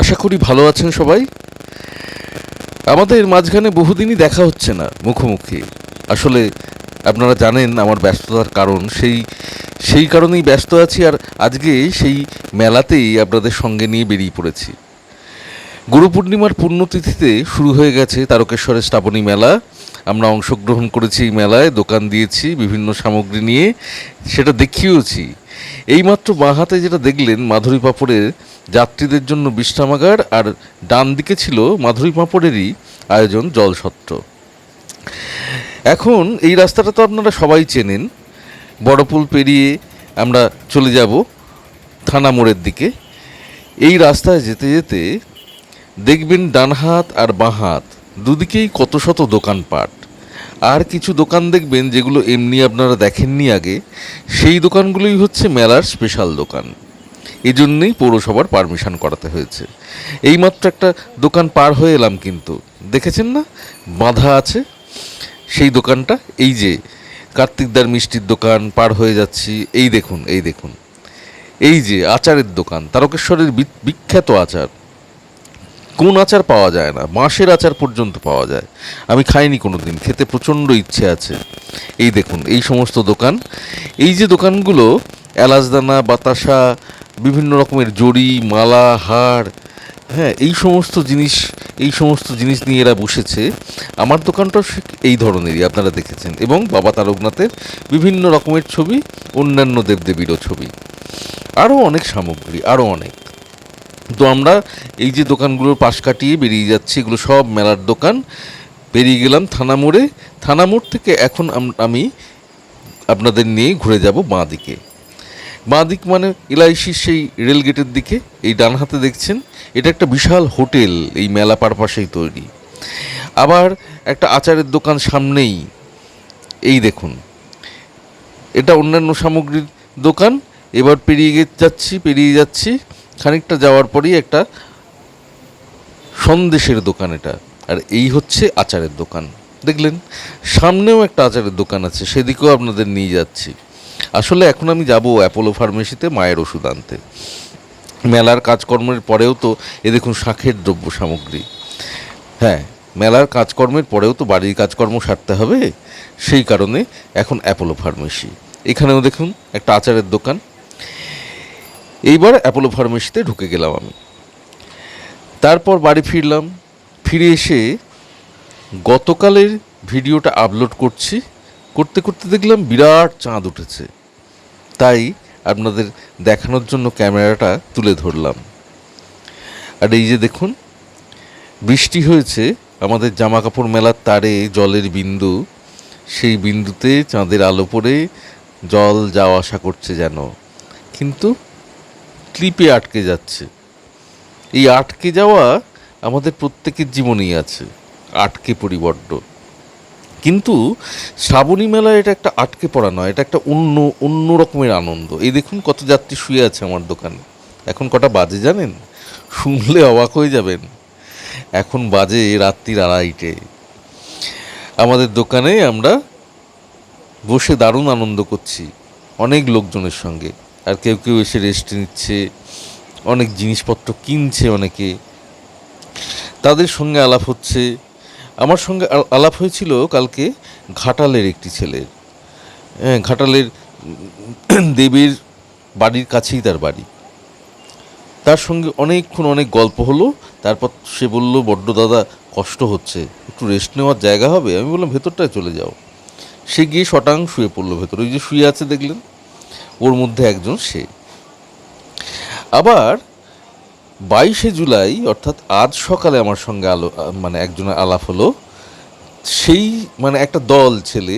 আশা করি ভালো আছেন সবাই। আমাদের মাঝখানে বহুদিনই দেখা হচ্ছে না মুখোমুখি। আসলে আপনারা জানেন আমার ব্যস্ততার কারণ, সেই সেই কারণেই ব্যস্ত আছি আর আজকে সেই মেলাতেই আপনাদের সঙ্গে নিয়ে বেরিয়ে পড়েছি। গুরু পূর্ণিমার পুণ্যতিথিতে শুরু হয়ে গেছে তারকেশ্বরের স্থাপনী মেলা। আমরা অংশগ্রহণ করেছি এই মেলায়, দোকান দিয়েছি, বিভিন্ন সামগ্রী নিয়ে, সেটা দেখিয়েওছি। এইমাত্র বাঁ হাতে যেটা দেখলেন মাধুরী পাপড়ের যাত্রীদের জন্য বিশ্রামাগার আর ডান দিকে ছিল মাধুরী পাপড়েরই আয়োজন জলসত্র এখন এই রাস্তাটা তো আপনারা সবাই চেনেন। বড়পুল পেরিয়ে আমরা চলে যাব থানা মোড়ের দিকে। এই রাস্তায় যেতে যেতে দেখবেন ডান হাত আর বাঁ হাত দুদিকেই কত শত দোকানপাট। আর কিছু দোকান দেখবেন যেগুলো এমনি আপনারা দেখেননি আগে, সেই দোকানগুলোই হচ্ছে মেলার স্পেশাল দোকান। এই জন্যেই পৌরসভার পারমিশন করাতে হয়েছে। এইমাত্র একটা দোকান পার হয়ে এলাম কিন্তু। দেখেছেন না? বাঁধা আছে। সেই দোকানটা, এই যে কার্তিকদার মিষ্টির দোকান পার হয়ে যাচ্ছি, এই দেখুন এই দেখুন। এই যে আচারের দোকান, তারকেশ্বরের বিখ্যাত আচার। কোন আচার পাওয়া যায় না বাঁশের আচার পর্যন্ত পাওয়া যায়। আমি খাইনি কোনো দিন খেতে প্রচণ্ড ইচ্ছে আছে। এই দেখুন, এই সমস্ত দোকান। এই যে দোকানগুলো এলাচদানা বাতাসা, বিভিন্ন রকমের জড়ি, মালা হার হ্যাঁ এই সমস্ত জিনিস, এই সমস্ত জিনিস নিয়ে এরা বসেছে। আমার দোকানটাও এই ধরনেরই, আপনারা দেখেছেন। এবং বাবা তারকনাথের বিভিন্ন রকমের ছবি, অন্যান্য দেবদেবীরও ছবি। আরও অনেক সামগ্রী, আরও অনেক। তো আমরা এই যে দোকানগুলোর পাশ কাটিয়ে বেরিয়ে যাচ্ছি, এগুলো সব মেলার দোকান। বেরিয়ে গেলাম থানা মোড়ে। থানা মোড় থেকে এখন আমি আপনাদের নিয়ে ঘুরে যাব বাঁ দিকে। বাঁ দিক মানে এলআইসির সেই রেলগেটের দিকে, এই ডান হাতে দেখছেন, এটা একটা বিশাল হোটেল, এই মেলা পার পাশেই তৈরি। আবার একটা আচারের দোকান সামনেই, এই দেখুন। এটা অন্যান্য সামগ্রীর দোকান, এবার পেরিয়ে যাচ্ছি পেরিয়ে যাচ্ছি। খানিকটা যাওয়ার পরই একটা সন্দেশের দোকান এটা। আর এই হচ্ছে আচারের দোকান। দেখলেন, সামনেও একটা আচারের দোকান আছে, সেদিকেও আপনাদের নিয়ে যাচ্ছি। আসলে এখন আমি যাব অ্যাপোলো ফার্মেসিতে মায়ের ওষুধ আনতে। মেলার কাজকর্মের পরেও তো, এ দেখুন শাঁখের দ্রব্য সামগ্রী। হ্যাঁ মেলার কাজকর্মের পরেও তো বাড়ির কাজকর্ম সারতে হবে। সেই কারণে এখন অ্যাপোলো ফার্মেসি। এখানেও দেখুন, একটা আচারের দোকান। এইবার অ্যাপোলো ফার্মেসিতে ঢুকে গেলাম আমি। তারপর বাড়ি ফিরলাম। ফিরে এসে গতকালের ভিডিওটা আপলোড করছি। করতে করতে দেখলাম বিরাট চাঁদ উঠেছে। তাই আপনাদের দেখানোর জন্য ক্যামেরাটা তুলে ধরলাম। আর এই যে দেখুন, বৃষ্টি হয়েছে। আমাদের জামা কাপড় মেলার তারে জলের বিন্দু, সেই বিন্দুতে চাঁদের আলো পড়ে জল যাওয়া আসা করছে যেন। কিন্তু ক্লিপে আটকে যাচ্ছে। এই আটকে যাওয়া আমাদের প্রত্যেকের জীবনেই আছে, আটকে পরিবড্ড কিন্তু শ্রাবণী মেলায় এটা একটা আটকে পড়া নয়, এটা একটা অন্য অন্য রকমের আনন্দ। এই দেখুন কত যাত্রী শুয়ে আছে আমার দোকানে। এখন কটা বাজে জানেন? শুনলে অবাক হয়ে যাবেন। এখন বাজে রাত্রির আড়াইটে। আমাদের দোকানে আমরা বসে দারুণ আনন্দ করছি, অনেক লোকজনের সঙ্গে। আর কেউ কেউ এসে রেস্ট নিচ্ছে, অনেক জিনিসপত্র কিনছে অনেকে। তাদের সঙ্গে আলাপ হচ্ছে। আমার সঙ্গে আলাপ হয়েছিল কালকে ঘাটালের একটি ছেলের। হ্যাঁ ঘাটালের দেবীর বাড়ির কাছেই তার বাড়ি। তার সঙ্গে অনেকক্ষণ অনেক গল্প হলো, তারপর সে বলল, বড্ড দাদা, কষ্ট হচ্ছে, একটু রেস্ট নেওয়ার জায়গা হবে? আমি বললাম, ভেতরটায় চলে যাও। সে গিয়ে শটাং শুয়ে পড়ল, ভেতরে। ওই যে শুয়ে আছে, দেখলেন? ওর মধ্যে একজন সে। আবার বাইশে জুলাই, অর্থাৎ আজ সকালে আমার সঙ্গে আলো মানে একজনের আলাপ হলো, সেই মানে একটা দল ছেলে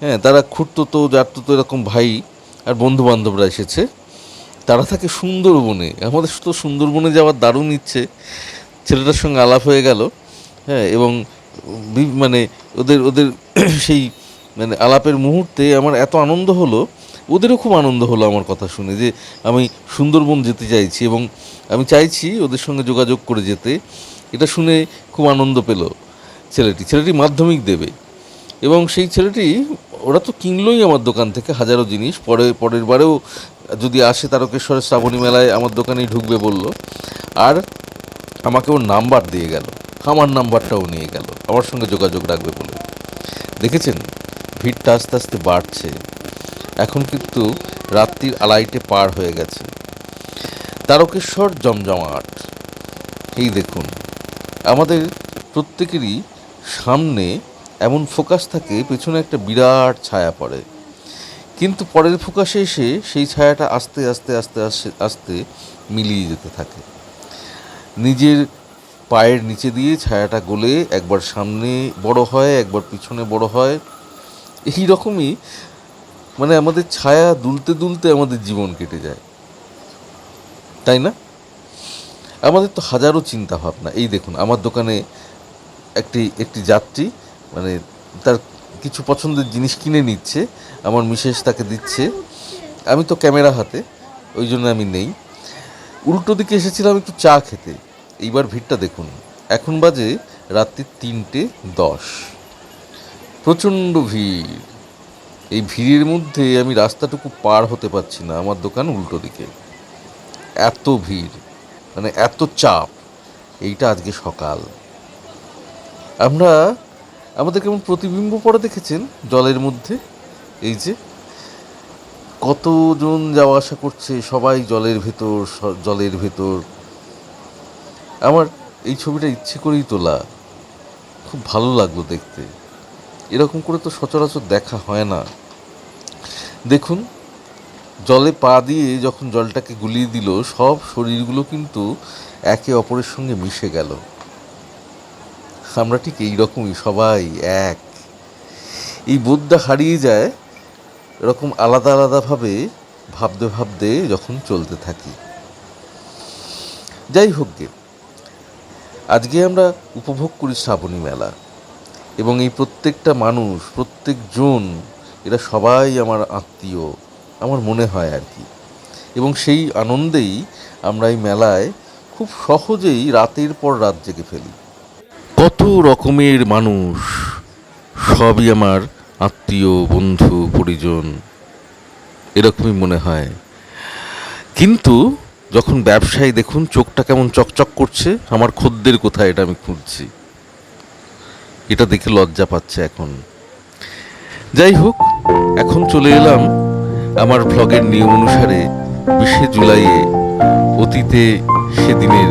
হ্যাঁ তারা খুঁড়তো তো এরকম ভাই আর বন্ধু বান্ধবরা এসেছে। তারা থাকে সুন্দরবনে, আমাদের তো সুন্দরবনে যাওয়ার দারুণ ইচ্ছে। ছেলেটার সঙ্গে আলাপ হয়ে গেল হ্যাঁ এবং মানে ওদের ওদের সেই মানে আলাপের মুহূর্তে আমার এত আনন্দ হলো ওদেরও খুব আনন্দ হলো আমার কথা শুনে যে আমি সুন্দরবন যেতে চাইছি এবং আমি চাইছি ওদের সঙ্গে যোগাযোগ করে যেতে। এটা শুনে খুব আনন্দ পেল ছেলেটি। ছেলেটি মাধ্যমিক দেবে এবং সেই ছেলেটি, ওরা তো কিনলোই আমার দোকান থেকে হাজারো জিনিস। পরে, পরের বারেও যদি আসে তারকেশ্বরের শ্রাবণী মেলায় আমার দোকানেই ঢুকবে বলল। আর আমাকে ওর নাম্বার দিয়ে গেল। আমার নাম্বারটাও নিয়ে গেল। আমার সঙ্গে যোগাযোগ রাখবে বলে। দেখেছেন? ভিড়টা আস্তে আস্তে বাড়ছে। এখন কিন্তু রাত্রির আড়াইটে পার হয়ে গেছে। তারকেশ্বর জমজমাট। এই দেখুন, আমাদের প্রত্যেকেরই সামনে এমন ফোকাস থাকে, পেছনে একটা বিরাট ছায়া পড়ে। কিন্তু পরের ফোকাসে এসে সেই ছায়াটা আস্তে আস্তে আস্তে আস্তে আস্তে মিলিয়ে যেতে থাকে। নিজের পায়ের নিচে দিয়ে ছায়াটা গলে একবার সামনে বড় হয়, একবার পিছনে বড় হয়। এই রকমই মানে আমাদের ছায়া দুলতে দুলতে আমাদের জীবন কেটে যায়। তাই না? আমাদের তো হাজারো চিন্তা ভাবনা এই দেখুন, আমার দোকানে একটি একটি যাত্রী মানে তার কিছু পছন্দের জিনিস কিনে নিচ্ছে, আমার মিসেস তাকে দিচ্ছে। আমি তো ক্যামেরা হাতে, ওই জন্য আমি নেই। উল্টো দিকে এসেছিলাম একটু চা খেতে। এইবার ভিড়টা দেখুন, এখন বাজে রাত্রি তিনটে দশ। প্রচণ্ড ভিড়। এই ভিড়ের মধ্যে আমি রাস্তাটুকু পার হতে পারছি না, আমার দোকান উল্টো দিকে। এত ভিড় মানে এত চাপ, এইটা আজকে সকাল। আমরা, আমাদের কেমন প্রতিবিম্ব পড়ে দেখেছেন জলের মধ্যে? এই যে, কতজন যাওয়া আসা করছে, সবাই জলের ভেতর জলের ভেতর। আমার এই ছবিটা ইচ্ছে করেই তোলা। খুব ভালো লাগল দেখতে। এরকম করে তো সচরাচর দেখা হয় না। দেখুন, জলে পা দিয়ে যখন জলটাকে গুলিয়ে দিল, সব শরীরগুলো কিন্তু একে অপরের সঙ্গে মিশে গেল। আমরা ঠিক এই রকমই, সবাই এক। এই বোধটা হারিয়ে যায়, এরকম আলাদা আলাদাভাবে ভাবতে ভাবতে যখন চলতে থাকি। যাই হোক গে, আজকে আমরা উপভোগ করি শ্রাবণী মেলা। এবং এই প্রত্যেকটা মানুষ প্রত্যেকজন এরা সবাই আমার আত্মীয়, আমার মনে হয় আর কি। এবং সেই আনন্দেই আমরা এই মেলায় খুব সহজেই রাতের পর রাত জেগে ফেলি। কত রকমের মানুষ, সবই আমার আত্মীয়, বন্ধু, পরিজন, এরকমই মনে হয়। কিন্তু যখন ব্যবসায়ী দেখুন, চোখটা কেমন চকচক করছে, আমার খদ্দের কোথায় এটা আমি খুঁজছি। এটা দেখে লজ্জা পাচ্ছে এখন। যাই হোক, এখন চলে এলাম আমার ভ্লগের নিয়ম অনুসারে বিশে জুলাইয়ে অতীতে সেদিনের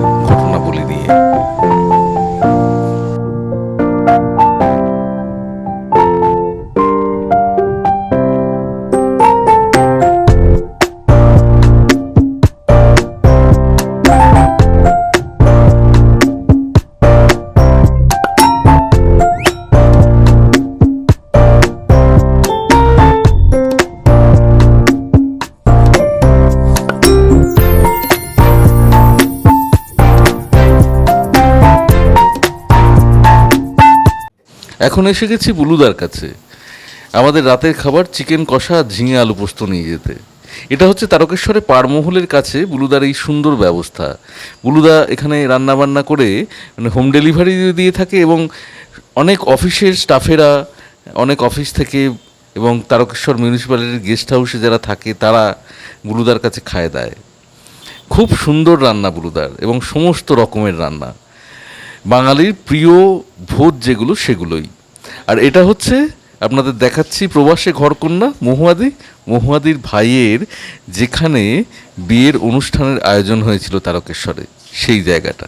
এখন এসে গেছি বুলুদার কাছে। আমাদের রাতের খাবার চিকেন কষা, ঝিঙে আলু পোস্ত নিয়ে যেতে। এটা হচ্ছে তারকেশ্বরে পারমহলের কাছে বুলুদার এই সুন্দর ব্যবস্থা। বুলুদা এখানে রান্না বান্না করে মানে হোম ডেলিভারি দিয়ে থাকে এবং অনেক অফিসের স্টাফেরা অনেক অফিস থেকে এবং তারকেশ্বর মিউনিসিপ্যালিটির গেস্ট হাউসে যারা থাকে, তারা বুলুদার কাছে খায় দেয়। খুব সুন্দর রান্না বুলুদার এবং সমস্ত রকমের রান্না। বাঙালির প্রিয় ভোজ যেগুলো, সেগুলোই। আর এটা হচ্ছে, আপনাদের দেখাচ্ছি প্রবাসে ঘরকন্যা, মহুয়াদি। মহুয়াদির ভাইয়ের যেখানে বিয়ের অনুষ্ঠানের আয়োজন হয়েছিল তারকেশ্বরে, সেই জায়গাটা।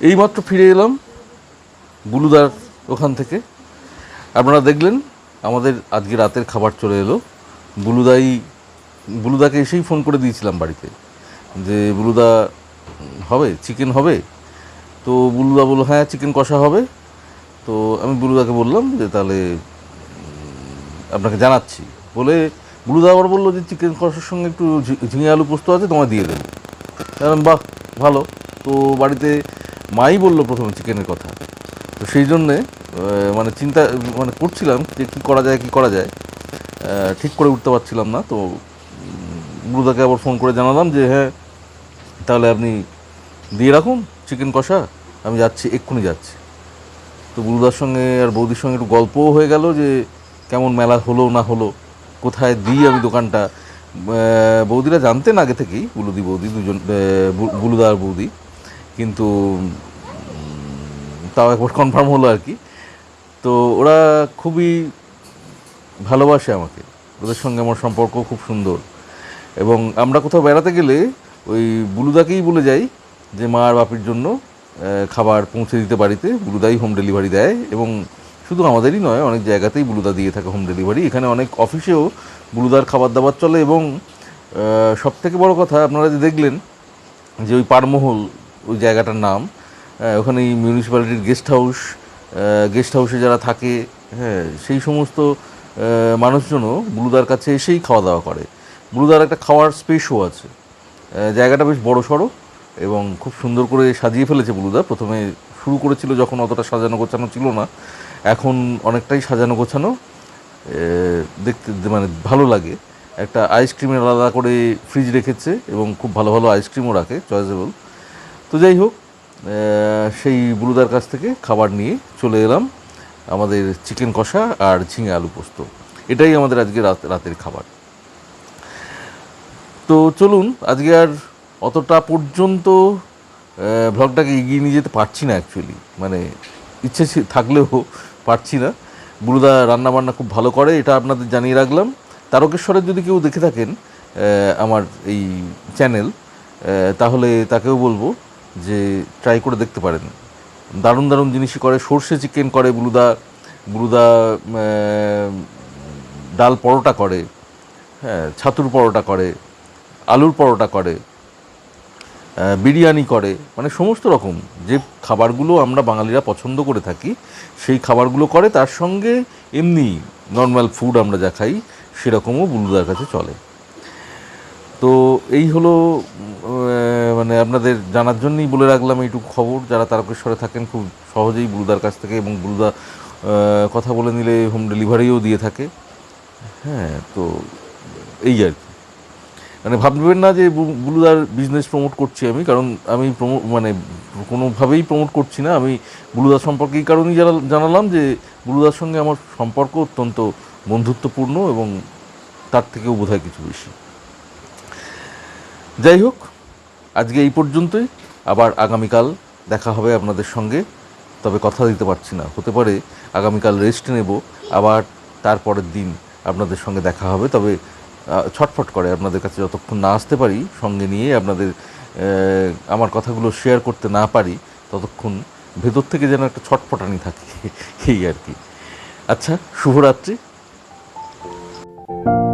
এইমাত্র ফিরে এলাম বুলুদার ওখান থেকে। আপনারা দেখলেন, আমাদের আজকে রাতের খাবার চলে এলো। বুলুদাই, বুলুদাকে এসেই ফোন করে দিয়েছিলাম বাড়িতে, যে বুলুদা হবে চিকেন হবে। তো বুলুদা বলল হ্যাঁ চিকেন কষা হবে। তো আমি বুলুদাকে বললাম যে, তাহলে আপনাকে জানাচ্ছি। বলে বুলুদা আবার বলল যে চিকেন কষার সঙ্গে একটু ঝিঙে আলু পোস্ত আছে, তোমায় দিয়ে দেবো। কারণ বাহ, ভালো। তো বাড়িতে মাই বলল প্রথমে চিকেনের কথা। তো সেই জন্যে মানে চিন্তা মানে করছিলাম যে, কী করা যায়, কী করা যায়। ঠিক করে উঠতে পারছিলাম না। তো বুলুদাকে আবার ফোন করে জানালাম যে হ্যাঁ তাহলে আপনি দিয়ে রাখুন চিকেন কষা। আমি যাচ্ছি এক্ষুনি যাচ্ছি। তো বুলুদার সঙ্গে আর বৌদির সঙ্গে একটু গল্পও হয়ে গেল যে কেমন মেলা হলো না হলো কোথায় দিই আমি দোকানটা। বৌদিরা জানতেন আগে থেকেই বুলুদি বৌদি দুজন আহ, বু- বুলুদা আর বৌদি। কিন্তু তাও একবার কনফার্ম হলো আর কি। তো ওরা খুবই ভালোবাসে আমাকে। ওদের সঙ্গে আমার সম্পর্ক খুব সুন্দর। এবং আমরা কোথাও বেড়াতে গেলে ওই বুলুদাকেই বলে যাই যে মা আর বাপির জন্য খাবার পৌঁছে দিতে বাড়িতে। বুলুদাই হোম ডেলিভারি দেয় এবং শুধু আমাদেরই নয়, অনেক জায়গাতেই বুলুদা দিয়ে থাকে হোম ডেলিভারি এখানে অনেক অফিসেও বুলুদার খাবার দাবার চলে এবং সব থেকে বড় কথা আপনারা যে দেখলেন যে ওই পারমহল, ওই জায়গাটার নাম ওখানে এই মিউনিসিপ্যালিটির গেস্ট হাউস গেস্ট হাউসে যারা থাকে হ্যাঁ সেই সমস্ত মানুষজনও বুলুদার কাছে এসেই খাওয়া দাওয়া করে। বুলুদার একটা খাওয়ার স্পেসও আছে। জায়গাটা বেশ বড় সড়ো এবং খুব সুন্দর করে সাজিয়ে ফেলেছে বুলুদা। প্রথমে শুরু করেছিল যখন অতটা সাজানো গোছানো ছিল না, এখন অনেকটাই সাজানো গোছানো দেখতে মানে ভালো লাগে। একটা আইসক্রিমের আলাদা করে ফ্রিজ রেখেছে এবং খুব ভালো ভালো আইসক্রিমও রাখে চয়েসেবল তো যাই হোক সেই বুলুদার কাছ থেকে খাবার নিয়ে চলে এলাম আমাদের চিকেন কষা আর ঝিঙে আলু পোস্ত। এটাই আমাদের আজকে রাতের খাবার। তো চলুন আজকে আর অতটা পর্যন্ত আহ, ভ্লগটাকে এগিয়ে নিয়ে যেতে পারছি না অ্যাকচুয়ালি মানে ইচ্ছে থাকলেও পারছি না। বুলুদা রান্না বান্না খুব ভালো করে এটা আপনাদের জানিয়ে রাখলাম। তারকেশ্বরের যদি কেউ দেখে থাকেন আমার এই চ্যানেল তাহলে তাকেও বলব যে ট্রাই করে দেখতে পারেন। দারুণ দারুণ জিনিসই করে সর্ষে চিকেন করে বুলুদা বুলুদা ডাল পরোটা করে হ্যাঁ ছাতুর পরোটা করে আলুর পরোটা করে বিরিয়ানি করে মানে সমস্ত রকম যে খাবারগুলো আমরা বাঙালিরা পছন্দ করে থাকি, সেই খাবারগুলো করে, তার সঙ্গে এমনি নর্মাল ফুড আমরা যা খাই, সেরকমও বুলুদার কাছে চলে। তো এই হলো মানে আপনাদের জানার জন্যই বলে রাখলাম এইটুকু খবর। যারা তারকেশ্বরে থাকেন, খুব সহজেই বুলুদার কাছ থেকে এবং বুলুদা কথা বলে নিলে হোম ডেলিভারিও দিয়ে থাকে। হ্যাঁ তো এই আর কি। মানে ভাববেন না যে বুলুদার বিজনেস প্রমোট করছি আমি, কারণ আমি মানে কোনোভাবেই প্রমোট করছি না। আমি বুলুদার সম্পর্কে এই কারণেই জানালাম যে বুলুদার সঙ্গে আমার সম্পর্ক অত্যন্ত বন্ধুত্বপূর্ণ এবং তার থেকেও বোধহয় কিছু বেশি। যাই হোক, আজকে এই পর্যন্তই। আবার আগামীকাল দেখা হবে আপনাদের সঙ্গে। তবে কথা দিতে পারছি না। হতে পারে আগামীকাল রেস্ট নেব। আবার তারপরের দিন আপনাদের সঙ্গে দেখা হবে। তবে ছটফট করে আপনাদের কাছে যতক্ষণ না আসতে পারি, সঙ্গে নিয়ে আপনাদের আমার কথাগুলো শেয়ার করতে না পারি, ততক্ষণ ভেতর থেকে যেন একটা ছটফটানি থাকে, এই আর কি। আচ্ছা শুভরাত্রি। thank you